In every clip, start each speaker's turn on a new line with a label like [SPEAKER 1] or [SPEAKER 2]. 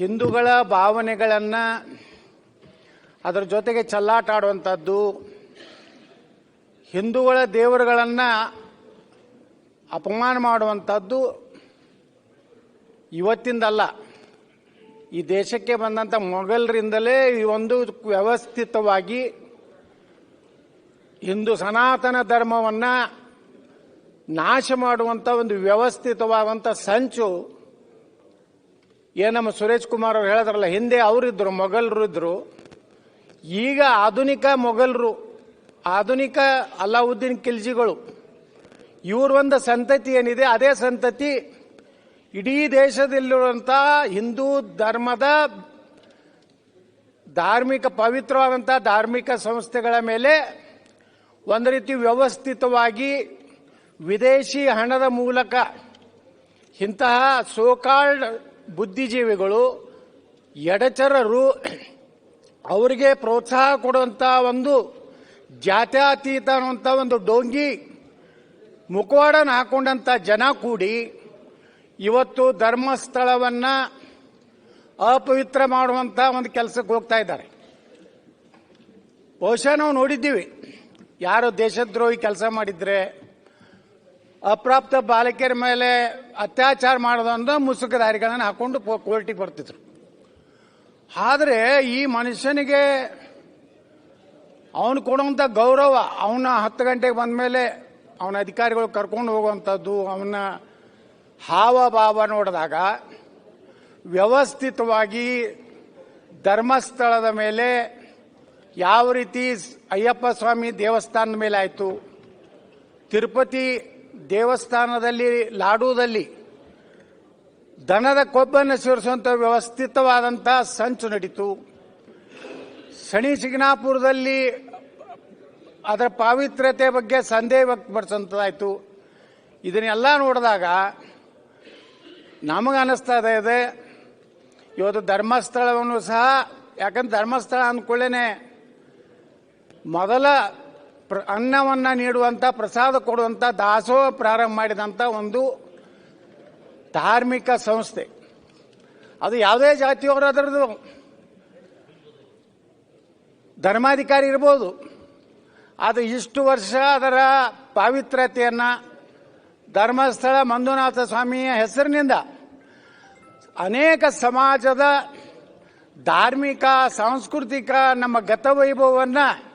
[SPEAKER 1] ಹಿಂದೂಗಳ ಭಾವನೆಗಳನ್ನು ಅದರ ಜೊತೆಗೆ ಚಲ್ಲಾಟ ಆಡುವಂಥದ್ದು ಹಿಂದೂಗಳ ದೇವರುಗಳನ್ನು ಅಪಮಾನ ಮಾಡುವಂಥದ್ದು ಇವತ್ತಿಂದಲ್ಲ. ಈ ದೇಶಕ್ಕೆ ಬಂದಂಥ ಮೊಘಲರಿಂದಲೇ ಈ ಒಂದು ವ್ಯವಸ್ಥಿತವಾಗಿ ಹಿಂದೂ ಸನಾತನ ಧರ್ಮವನ್ನು ನಾಶ ಮಾಡುವಂಥ ಒಂದು ವ್ಯವಸ್ಥಿತವಾದಂಥ ಸಂಚು ಏನು ನಮ್ಮ ಸುರೇಶ್ ಕುಮಾರ್ ಅವ್ರು ಹೇಳಿದ್ರಲ್ಲ, ಹಿಂದೆ ಅವರಿದ್ದರು ಮೊಘಲರು ಇದ್ದರು ಈಗ ಆಧುನಿಕ ಮೊಘಲರು, ಆಧುನಿಕ ಅಲ್ಲಾವುದ್ದೀನ್ ಖಿಲ್ಜಿಗಳು, ಇವ್ರ ಒಂದು ಸಂತತಿ ಏನಿದೆ, ಅದೇ ಸಂತತಿ ಇಡೀ ದೇಶದಲ್ಲಿರುವಂಥ ಹಿಂದೂ ಧರ್ಮದ ಧಾರ್ಮಿಕ ಪವಿತ್ರವಾದಂಥ ಧಾರ್ಮಿಕ ಸಂಸ್ಥೆಗಳ ಮೇಲೆ ಒಂದು ರೀತಿ ವ್ಯವಸ್ಥಿತವಾಗಿ ವಿದೇಶಿ ಹಣದ ಮೂಲಕ ಇಂತಹ ಸೋಕಾಲ್ಡ್ ಬುದ್ಧಿಜೀವಿಗಳು ಎಡಚರರು ಅವರಿಗೆ ಪ್ರೋತ್ಸಾಹ ಕೊಡುವಂಥ ಒಂದು ಜಾತ್ಯಾತೀತ ಅನ್ನುವಂಥ ಒಂದು ಡೋಂಗಿ ಮುಖವಾಡನ ಹಾಕೊಂಡಂಥ ಜನ ಕೂಡಿ ಇವತ್ತು ಧರ್ಮಸ್ಥಳವನ್ನು ಅಪವಿತ್ರ ಮಾಡುವಂಥ ಒಂದು ಕೆಲಸಕ್ಕೆ ಹೋಗ್ತಾ ಇದ್ದಾರೆ. ಬಹುಶಃ ನಾವು ನೋಡಿದ್ದೀವಿ. ಯಾರು ದೇಶದ್ರೋಹಿ ಕೆಲಸ ಮಾಡಿದ್ರೆ ಅಪ್ರಾಪ್ತ ಬಾಲಕಿಯರ ಮೇಲೆ ಅತ್ಯಾಚಾರ ಮಾಡೋದಂದ್ರೆ ಮುಸುಕದಾರಿಗಳನ್ನು ಹಾಕೊಂಡು ಕೋರ್ಟಿಗೆ ಬರ್ತಿದ್ರು ಆದರೆ ಈ ಮನುಷ್ಯನಿಗೆ ಅವನು ಕೊಡುವಂಥ ಗೌರವ, ಅವನ ಹತ್ತು ಗಂಟೆಗೆ ಬಂದ ಮೇಲೆ ಅವನ ಅಧಿಕಾರಿಗಳು ಕರ್ಕೊಂಡು ಹೋಗುವಂಥದ್ದು, ಅವನ ಹಾವಭಾವ ನೋಡಿದಾಗ ವ್ಯವಸ್ಥಿತವಾಗಿ ಧರ್ಮಸ್ಥಳದ ಮೇಲೆ ಯಾವ ರೀತಿ ಅಯ್ಯಪ್ಪ ಸ್ವಾಮಿ ದೇವಸ್ಥಾನದ ಮೇಲೆ ಆಯಿತು, ತಿರುಪತಿ ದೇವಸ್ಥಾನದಲ್ಲಿ ಲಾಡುವುದಲ್ಲಿ ದನದ ಕೊಬ್ಬನ್ನು ಸೇರಿಸುವಂಥ ವ್ಯವಸ್ಥಿತವಾದಂಥ ಸಂಚು ನಡೀತು. ಶನಿ ಸಿಗ್ನಾಪುರದಲ್ಲಿ ಅದರ ಪಾವಿತ್ರ್ಯತೆ ಬಗ್ಗೆ ಸಂದೇಹ ವ್ಯಕ್ತಪಡಿಸುವಂಥದ್ದಾಯಿತು ಇದನ್ನೆಲ್ಲ ನೋಡಿದಾಗ ನಮಗೆ ಅನ್ನಿಸ್ತಾ ಇದೆ, ಇವತ್ತು ಧರ್ಮಸ್ಥಳವನ್ನು ಸಹ, ಯಾಕಂದ್ರೆ ಧರ್ಮಸ್ಥಳ ಅಂದ್ಕೊಳ್ಳೇನೆ, ಮೊದಲ ಪ್ರ ಅನ್ನವನ್ನು ನೀಡುವಂಥ ಪ್ರಸಾದ ಕೊಡುವಂಥ ದಾಸೋಹ ಪ್ರಾರಂಭ ಮಾಡಿದಂಥ ಒಂದು ಧಾರ್ಮಿಕ ಸಂಸ್ಥೆ. ಅದು ಯಾವುದೇ ಜಾತಿಯವರು ಅದರದು ಧರ್ಮಾಧಿಕಾರಿ ಇರ್ಬೋದು. ಅದು ಇಷ್ಟು ವರ್ಷ ಅದರ ಪಾವಿತ್ರ್ಯತೆಯನ್ನು ಧರ್ಮಸ್ಥಳ ಮಂಜುನಾಥ ಸ್ವಾಮಿಯ ಹೆಸರಿನಿಂದ ಅನೇಕ ಸಮಾಜದ ಧಾರ್ಮಿಕ, ಸಾಂಸ್ಕೃತಿಕ ನಮ್ಮ ಗತವೈಭವವನ್ನು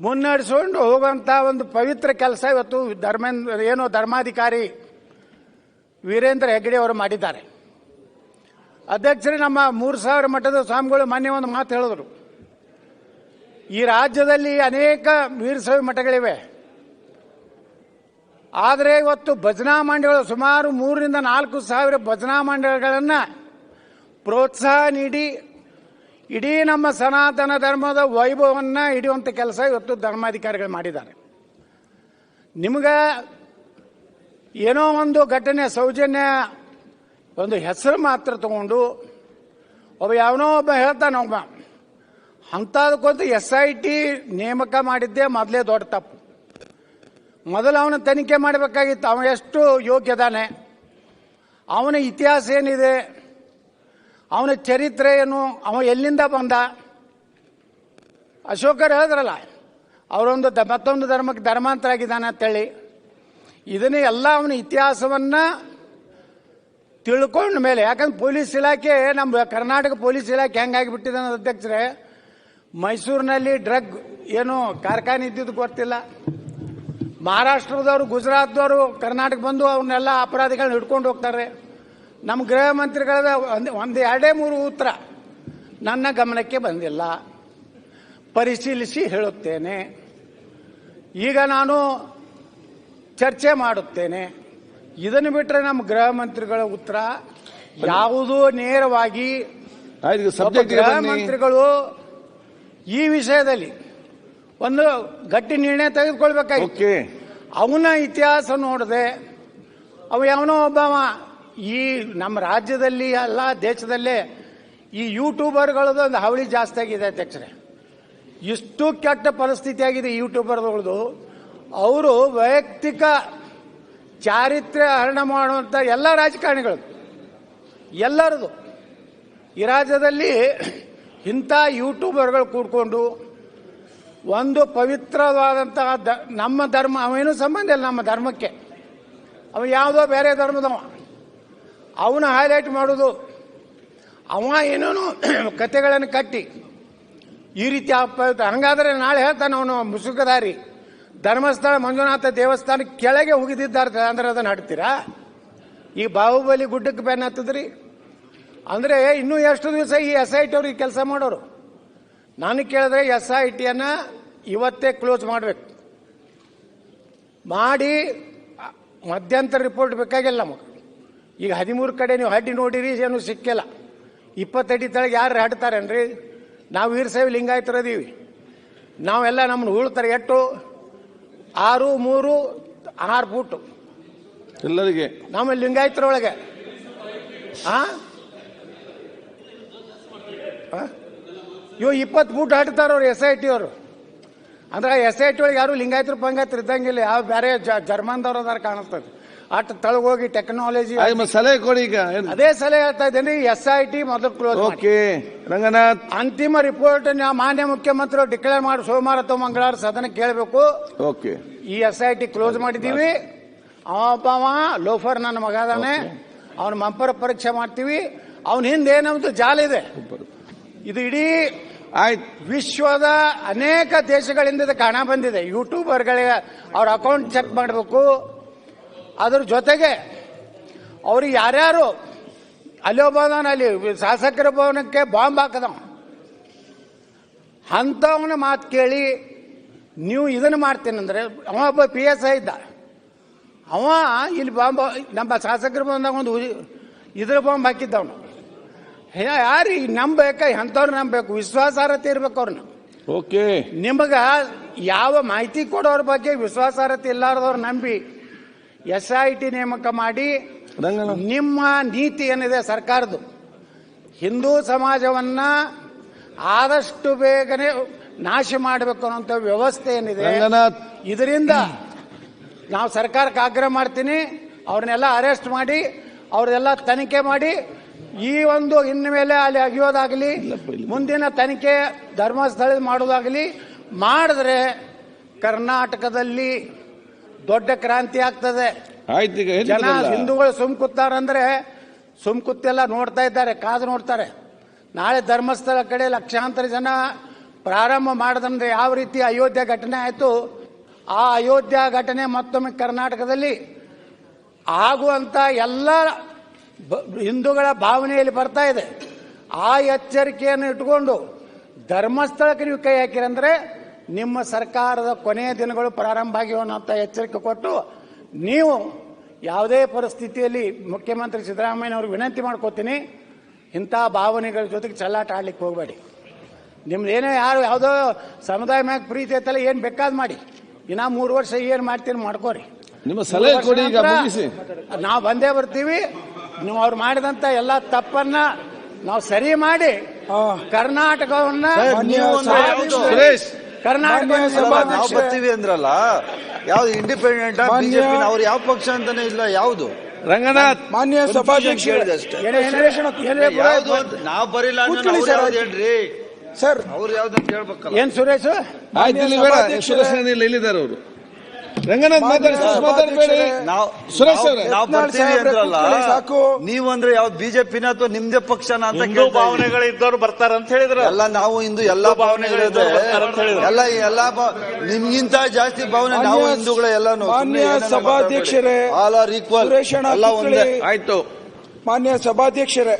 [SPEAKER 1] ಮುನ್ನಡೆಸಿಕೊಂಡು ಹೋಗುವಂಥ ಒಂದು ಪವಿತ್ರ ಕೆಲಸ ಇವತ್ತು ಧರ್ಮೇಂದ್ರ, ಏನು ಧರ್ಮಾಧಿಕಾರಿ ವೀರೇಂದ್ರ ಹೆಗ್ಡೆ ಅವರು ಮಾಡಿದ್ದಾರೆ. ಅಧ್ಯಕ್ಷರೇ, ನಮ್ಮ ಮೂರು ಸಾವಿರ ಮಠದ ಸ್ವಾಮಿಗಳು ಮಾನ್ಯ ಒಂದು ಮಾತು ಹೇಳಿದ್ರು. ಈ ರಾಜ್ಯದಲ್ಲಿ ಅನೇಕ ವೀರಶೈವ ಮಠಗಳಿವೆ. ಆದರೆ ಇವತ್ತು ಭಜನಾ ಮಂಡಳಿಗಳು ಸುಮಾರು ಮೂರರಿಂದ ನಾಲ್ಕು ಸಾವಿರ ಭಜನಾ ಮಂಡಳಿಗಳನ್ನು ಪ್ರೋತ್ಸಾಹ ನೀಡಿ ಇಡೀ ನಮ್ಮ ಸನಾತನ ಧರ್ಮದ ವೈಭವವನ್ನು ಹಿಡಿಯುವಂಥ ಕೆಲಸ ಇವತ್ತು ಧರ್ಮಾಧಿಕಾರಿಗಳು ಮಾಡಿದ್ದಾರೆ. ನಿಮಗೆ ಏನೋ ಒಂದು ಘಟನೆ ಸೌಜನ್ಯ ಒಂದು ಹೆಸರು ಮಾತ್ರ ತಗೊಂಡು ಒಬ್ಬ ಯಾವನೋ ಒಬ್ಬ ಹೇಳ್ತಾನೆ ಒಬ್ಬ, ಅಂಥದಕ್ಕೊಂದು ಎಸ್ ಐ ಟಿ ನೇಮಕ ಮಾಡಿದ್ದೇ ಮೊದಲೇ ದೊಡ್ಡ ತಪ್ಪು. ಮೊದಲು ಅವನ ತನಿಖೆ ಮಾಡಬೇಕಾಗಿತ್ತು ಅವ ಎಷ್ಟು ಯೋಗ್ಯದಾನೆ, ಅವನ ಇತಿಹಾಸ ಏನಿದೆ ಅವನ ಚರಿತ್ರೆ ಏನು ಅವ ಎಲ್ಲಿಂದ ಬಂದ? ಅಶೋಕರು ಹೇಳಿದ್ರಲ್ಲ, ಅವರೊಂದು ದ- ಮತ್ತೊಂದು ಧರ್ಮಕ್ಕೆ ಧರ್ಮಾಂತರ ಆಗಿದ್ದಾನೆ ಅಂತೇಳಿ. ಇದನ್ನೇ ಎಲ್ಲ ಅವನ ಇತಿಹಾಸವನ್ನು ತಿಳ್ಕೊಂಡ ಮೇಲೆ, ಯಾಕಂದ್ರೆ ಪೊಲೀಸ್ ಇಲಾಖೆ, ನಮ್ಮ ಕರ್ನಾಟಕ ಪೊಲೀಸ್ ಇಲಾಖೆ ಹೆಂಗಾಗಿಬಿಟ್ಟಿದೆ ಅನ್ನೋದು ಅಧ್ಯಕ್ಷರೇ, ಮೈಸೂರಿನಲ್ಲಿ ಡ್ರಗ್ ಏನು ಕಾರ್ಖಾನೆ ಇದ್ದಿದ್ದು ಗೊತ್ತಿಲ್ಲ. ಮಹಾರಾಷ್ಟ್ರದವರು, ಗುಜರಾತ್ದವರು, ಕರ್ನಾಟಕ ಬಂದು ಅವನ್ನೆಲ್ಲ ಅಪರಾಧಿಗಳನ್ನ ಹಿಡ್ಕೊಂಡು ಹೋಗ್ತಾರೆ. ನಮ್ಮ ಗೃಹ ಮಂತ್ರಿಗಳ ಒಂದು ಒಂದು ಎರಡೇ ಮೂರು ಉತ್ತರ. ನನ್ನ ಗಮನಕ್ಕೆ ಬಂದಿಲ್ಲ. ಪರಿಶೀಲಿಸಿ ಹೇಳುತ್ತೇನೆ. ಈಗ ನಾನು ಚರ್ಚೆ ಮಾಡುತ್ತೇನೆ. ಇದನ್ನು ಬಿಟ್ಟರೆ ನಮ್ಮ ಗೃಹ ಮಂತ್ರಿಗಳ ಉತ್ತರ ಯಾವುದೂ ನೇರವಾಗಿ ಒಬ್ಬ ಗೃಹ ಮಂತ್ರಿಗಳು ಈ ವಿಷಯದಲ್ಲಿ ಒಂದು ಗಟ್ಟಿ ನಿರ್ಣಯ ತೆಗೆದುಕೊಳ್ಬೇಕಾಗಿತ್ತು. ಅವನ ಇತಿಹಾಸ ನೋಡದೆ ಅವ ಯಾವನೋ ಒಬ್ಬವ ಈ ನಮ್ಮ ರಾಜ್ಯದಲ್ಲಿ ಅಲ್ಲ, ದೇಶದಲ್ಲೇ ಈ ಯೂಟ್ಯೂಬರ್ಗಳದ್ದು ಒಂದು ಹಾವಳಿ ಜಾಸ್ತಿ ಆಗಿದೆ ಅಧ್ಯಕ್ಷರೇ. ಇಷ್ಟು ಕೆಟ್ಟ ಪರಿಸ್ಥಿತಿ ಆಗಿದೆ ಯೂಟ್ಯೂಬರ್ಗಳದು ಅವರು ವೈಯಕ್ತಿಕ ಚಾರಿತ್ರ್ಯ ಹರಣ ಮಾಡುವಂಥ ಎಲ್ಲ ರಾಜಕಾರಣಿಗಳು, ಎಲ್ಲರದು. ಈ ರಾಜ್ಯದಲ್ಲಿ ಇಂಥ ಯೂಟ್ಯೂಬರ್ಗಳು ಕೂಡ್ಕೊಂಡು ಒಂದು ಪವಿತ್ರವಾದಂತಹ ನಮ್ಮ ಧರ್ಮ, ಅವೇನು ಸಂಬಂಧ ಇಲ್ಲ ನಮ್ಮ ಧರ್ಮಕ್ಕೆ. ಅವ ಯಾವುದೋ ಬೇರೆ ಧರ್ಮದವ. ಅವನ ಹೈಲೈಟ್ ಮಾಡೋದು. ಅವ ಏನೇನು ಕತೆಗಳನ್ನು ಕಟ್ಟಿ. ಈ ರೀತಿ ಅಪವಿತ್ರ ಹಂಗಾದ್ರೆ ನಾಳೆ ಹೇಳ್ತಾನೆ ಅವನು ಮುಸುಕದಾರಿ ಧರ್ಮಸ್ಥಳ ಮಂಜುನಾಥ ದೇವಸ್ಥಾನ ಕೆಳಗೆ ಹೋಗಿದ್ದಾರೆ ಅಂದ್ರೆ ಅದನ್ನ ಹಾಡ್ತೀರಾ? ಈ ಬಾಹುಬಲಿ ಗುಡ್ಡಕ್ಕೆ ಬೆನ್ನ ಹತ್ತದ್ರಿ? ಅಂದ್ರೆ ಇನ್ನೂ ಎಷ್ಟು ದಿವಸ ಈ ಎಸ್ ಐ ಟಿ ಅವ್ರಿಗೆ ಕೆಲಸ ಮಾಡೋರು? ನಾನು ಕೇಳಿದ್ರೆ ಎಸ್ ಐ ಟಿಯನ್ನು ಇವತ್ತೇ ಕ್ಲೋಸ್ ಮಾಡಬೇಕು. ಮಾಡಿ ಮಧ್ಯಂತರ ರಿಪೋರ್ಟ್ ಬೇಕಾಗಿಲ್ಲ ನಮಗೆ. ಈಗ ಹದಿಮೂರು ಕಡೆ ನೀವು ಹಡ್ಡಿ ನೋಡಿರಿ ಏನು ಸಿಕ್ಕಿಲ್ಲ. ಇಪ್ಪತ್ತಡಿ ತಳಗೆ ಯಾರು ಹಾಡ್ತಾರೇನ್ರಿ? ನಾವು ವೀರಶೈವ ಲಿಂಗಾಯತರದೀವಿ. ನಾವೆಲ್ಲ ನಮ್ಮನ್ನು ಉಳ್ತಾರೆ ಎಟ್ಟು? ಆರು ಮೂರು ಆರು ಫೂಟು
[SPEAKER 2] ಎಲ್ಲರಿಗೆ.
[SPEAKER 1] ನಮ್ಮ ಲಿಂಗಾಯತರೊಳಗೆ. ಆ? ಆ? ಇವು ಇಪ್ಪತ್ತು ಫೂಟ್ ಹಾಡ್ತಾರ ಅವ್ರು ಎಸ್ ಐ ಟಿ ಅವರು. ಅಂದ್ರೆ ಎಸ್ ಐ ಟಿ ಒಳಗೆ ಯಾರು ಲಿಂಗಾಯತರು ಪಂಗಾಯತರು ಇದ್ದಂಗಿಲ್ಲ ಯಾವ ಬೇರೆ ಜರ್ಮನ್ದವ್ರು ಅದಾರ ಕಾಣಿಸ್ತದೆ ಅಟ್ ತಳಗೋಗಿ ಟೆಕ್ನಾಲಜಿ
[SPEAKER 2] ಸಲಹೆ ಕೊಡಿ ಈಗ?
[SPEAKER 1] ಅದೇ ಸಲಹೆ ಹೇಳ್ತಾ ಇದ್ದೇನೆ ಎಸ್ ಐ ಟಿ ಮೊದಲು ಕ್ಲೋಸ್
[SPEAKER 2] ಓಕೆ ರಂಗನಾಥ್.
[SPEAKER 1] ಅಂತಿಮ ರಿಪೋರ್ಟ್ ಮಾನ್ಯ ಮುಖ್ಯಮಂತ್ರಿ ಡಿಕ್ಲೇರ್ ಮಾಡಿ ಸೋಮವಾರ ಅಥವಾ ಮಂಗಳವಾರ ಸದನ ಕೇಳಬೇಕು.
[SPEAKER 2] ಓಕೆ.
[SPEAKER 1] ಈ ಎಸ್ ಐ ಟಿ ಕ್ಲೋಸ್ ಮಾಡಿದ್ದೀವಿ. ಅವಪ್ಪ ಲೋಫರ್ ನನ್ನ ಮಗ ಅದಾನೆ. ಅವನ ಮಂಪರ ಪರೀಕ್ಷೆ ಮಾಡ್ತೀವಿ. ಅವನ ಹಿಂದೆ ಏನಂತ ಜಾಲ ಇದೆ. ಇದು ಇಡೀ
[SPEAKER 2] ಆಯ್ತು.
[SPEAKER 1] ವಿಶ್ವದ ಅನೇಕ ದೇಶಗಳಿಂದ ಕಾಣ ಬಂದಿದೆ. ಯೂಟ್ಯೂಬರ್ಗಳಿಗೆ ಅವ್ರ ಅಕೌಂಟ್ ಚೆಕ್ ಮಾಡಬೇಕು. ಅದ್ರ ಜೊತೆಗೆ ಅವ್ರಿಗೆ ಯಾರ್ಯಾರು ಅಲ್ಲಿ ಅಲ್ಲಿ ಶಾಸಕರ ಭವನಕ್ಕೆ ಬಾಂಬ್ ಹಾಕದ ಅಂಥವನ ಮಾತು ಕೇಳಿ ನೀವು ಇದನ್ನು ಮಾಡ್ತೀನಂದ್ರೆ ಅವ ಒಬ್ಬ ಪಿ ಎಸ್ ಐ ಇದ್ದ. ಅವ ಇಲ್ಲಿ ಬಾಂಬ್ ನಮ್ಮ ಶಾಸಕರ ಭವನದಾಗ ಒಂದು ಇದ್ರ ಬಾಂಬ್ ಹಾಕಿದ್ದವನು. ಯಾರು ಈಗ ನಂಬಬೇಕ ಎಂಥವ್ರು ನಂಬಬೇಕು ವಿಶ್ವಾಸಾರ್ಹತೆ ಇರ್ಬೇಕು ಅವ್ರನ್ನ.
[SPEAKER 2] ಓಕೆ.
[SPEAKER 1] ನಿಮಗ ಯಾವ ಮಾಹಿತಿ ಕೊಡೋರ ಬಗ್ಗೆ ವಿಶ್ವಾಸಾರ್ಹತೆ ಇಲ್ಲಾರ್ದವ್ರು ನಂಬಿ. ಎಸ್ ಐ ಟಿ ನೇಮಕ ಮಾಡಿ ನಿಮ್ಮ ನೀತಿ ಏನಿದೆ ಸರ್ಕಾರದ್ದು? ಹಿಂದೂ ಸಮಾಜವನ್ನ ಆದಷ್ಟು ಬೇಗನೆ ನಾಶ ಮಾಡಬೇಕು ಅನ್ನೋಂಥ ವ್ಯವಸ್ಥೆ ಏನಿದೆ? ಇದರಿಂದ ನಾವು ಸರ್ಕಾರಕ್ಕೆ ಆಗ್ರಹ ಮಾಡ್ತೀನಿ. ಅವ್ರನ್ನೆಲ್ಲ ಅರೆಸ್ಟ್ ಮಾಡಿ ಅವ್ರನ್ನೆಲ್ಲ ತನಿಖೆ ಮಾಡಿ ಈ ಒಂದು ಇನ್ಮೇಲೆ ಅಲ್ಲಿ ಅಗಿಯೋದಾಗಲಿ ಮುಂದಿನ ತನಿಖೆ ಧರ್ಮಸ್ಥಳ ಮಾಡೋದಾಗಲಿ ಮಾಡಿದ್ರೆ ಕರ್ನಾಟಕದಲ್ಲಿ ದೊಡ್ಡ ಕ್ರಾಂತಿ ಆಗ್ತದೆ.
[SPEAKER 2] ಆಯ್ತು ಈಗ
[SPEAKER 1] ಜನ
[SPEAKER 2] ಹೇಳಿದ್ರಲ್ಲ.
[SPEAKER 1] ಹಿಂದೂಗಳು ಸುಮ್ ಕೂತಾರಂದ್ರೆ ಸುಮ್ ಕೂತೆಲ್ಲ ನೋಡ್ತಾ ಇದ್ದಾರೆ ಕಾದು ನೋಡ್ತಾರೆ. ನಾಳೆ ಧರ್ಮಸ್ಥಳ ಕಡೆ ಲಕ್ಷಾಂತರ ಜನ ಪ್ರಾರಂಭ ಮಾಡದಂದ್ರೆ ಯಾವ ರೀತಿ ಅಯೋಧ್ಯೆ ಘಟನೆ ಆಯಿತು? ಆ ಅಯೋಧ್ಯ ಘಟನೆ ಮತ್ತೊಮ್ಮೆ ಕರ್ನಾಟಕದಲ್ಲಿ ಆಗುವಂತ ಎಲ್ಲ ಬ- ಹಿಂದೂಗಳ ಭಾವನೆಯಲ್ಲಿ ಬರ್ತಾ ಇದೆ. ಆ ಎಚ್ಚರಿಕೆಯನ್ನು ಇಟ್ಕೊಂಡು ಧರ್ಮಸ್ಥಳಕ್ಕೆ ನೀವು ಕೈ ಹಾಕಿರಂದ್ರೆ ನಿಮ್ಮ ಸರ್ಕಾರದ ಕೊನೆಯ ದಿನಗಳು ಪ್ರಾರಂಭ ಆಗಿವೆ ಅನ್ನೋಂಥ ಎಚ್ಚರಿಕೆ ಕೊಟ್ಟು ನೀವು ಯಾವುದೇ ಪರಿಸ್ಥಿತಿಯಲ್ಲಿ ಮುಖ್ಯಮಂತ್ರಿ ಸಿದ್ದರಾಮಯ್ಯನವ್ರಿಗೆ ವಿನಂತಿ ಮಾಡ್ಕೋತೀನಿ ಇಂಥ ಭಾವನೆಗಳ ಜೊತೆಗೆ ಚಲ್ಲಾಟ ಆಡ್ಲಿಕ್ಕೆ ಹೋಗಬೇಡಿ. ನಿಮ್ದು ಏನೇ ಯಾರು ಯಾವುದೋ ಸಮುದಾಯ ಮ್ಯಾಗ ಪ್ರೀತಿ ಐತಲ್ಲ ಏನು ಬೇಕಾದ್ ಮಾಡಿ. ಇನ್ನ ಮೂರು ವರ್ಷ ಏನು ಮಾಡ್ತೀನಿ ಮಾಡ್ಕೋರಿ.
[SPEAKER 2] ನಿಮ್ಮ ಸಲಹೆ ಕೊಡಿ ಈಗ ಮುಗಿಸಿ.
[SPEAKER 1] ನಾವು ಬಂದೇ ಬರ್ತೀವಿ. ನೀವು ಅವ್ರು ಮಾಡಿದಂಥ ಎಲ್ಲ ತಪ್ಪನ್ನ ನಾವು ಸರಿ ಮಾಡಿ ಕರ್ನಾಟಕವನ್ನ ಕರ್ನಾಟಕ
[SPEAKER 3] ನಾವು ಬರ್ತೀವಿ ಅಂದ್ರಲ್ಲ ಯಾವ್ದು ಇಂಡಿಪೆಂಡೆಂಟ್ ಬಿಜೆಪಿ ಅವ್ರು ಯಾವ ಪಕ್ಷ ಅಂತಾನೆ ಇಲ್ಲ ಯಾವ್ದು?
[SPEAKER 2] ರಂಗನಾಥ್.
[SPEAKER 4] ಮಾನ್ಯ ಸಭಾಧ್ಯಕ್ಷ.
[SPEAKER 3] ಕೇಳಿದೆ ಅಷ್ಟೇ. ನಾವು ಬರಿಲ್ಲ ಹೇಳ್ರಿ?
[SPEAKER 4] ಸರ್.
[SPEAKER 3] ಅವ್ರು ಯಾವ್ದು ಅಂತ ಹೇಳ್ಬೇಕಲ್ಲ.
[SPEAKER 1] ಏನ್ ಸುರೇಶ್?
[SPEAKER 2] ಇಲ್ಲಿದ್ದಾರೆ ಅವರು. ರಂಗನಾಥ್ ಮಾತಾಡಬೇಡಿ
[SPEAKER 3] ನಾವು
[SPEAKER 2] ಸುರೇಶ್ ಅವ್ರೆ.
[SPEAKER 3] ನಾವು ಬರ್ತೀವಿ ಅಂದ್ರಲ್ಲ
[SPEAKER 4] ಸಾಕು.
[SPEAKER 3] ನೀವು ಅಂದ್ರೆ ಯಾವ್ದು ಬಿಜೆಪಿನ ಅಥವಾ ನಿಮ್ದೇ ಪಕ್ಷನ ಅಂತ
[SPEAKER 5] ಹಿಂದೂ
[SPEAKER 3] ಕೇಳ್ತಾ ಇದ್ದೀವಿ.
[SPEAKER 5] ಭಾವನೆಗಳು ಇದ್ದವ್ರು ಬರ್ತಾರ ಅಂತ ಹೇಳಿದ್ರೆ
[SPEAKER 3] ಅಲ್ಲ ನಾವು ಇಂದು ಎಲ್ಲಾ ಭಾವನೆಗಳಿದೆ
[SPEAKER 5] ಬರ್ತಾರೆ ಅಂತ ಹೇಳಿದ್ರು.
[SPEAKER 3] ಎಲ್ಲ ಎಲ್ಲಾ ನಿಮ್ಗಿಂತ ಜಾಸ್ತಿ ಭಾವನೆ ನಾವು ಹಿಂದೂಗಳ ಎಲ್ಲಾನು
[SPEAKER 4] ಮಾನ್ಯ ಸಭಾಧ್ಯಕ್ಷರೇ
[SPEAKER 3] ಆಲ್ ಆರ್ ಈಕ್ವಲ್ ಎಲ್ಲ ಒಂದೇ.
[SPEAKER 2] ಆಯ್ತು
[SPEAKER 4] ಮಾನ್ಯ ಸಭಾಧ್ಯಕ್ಷರೇ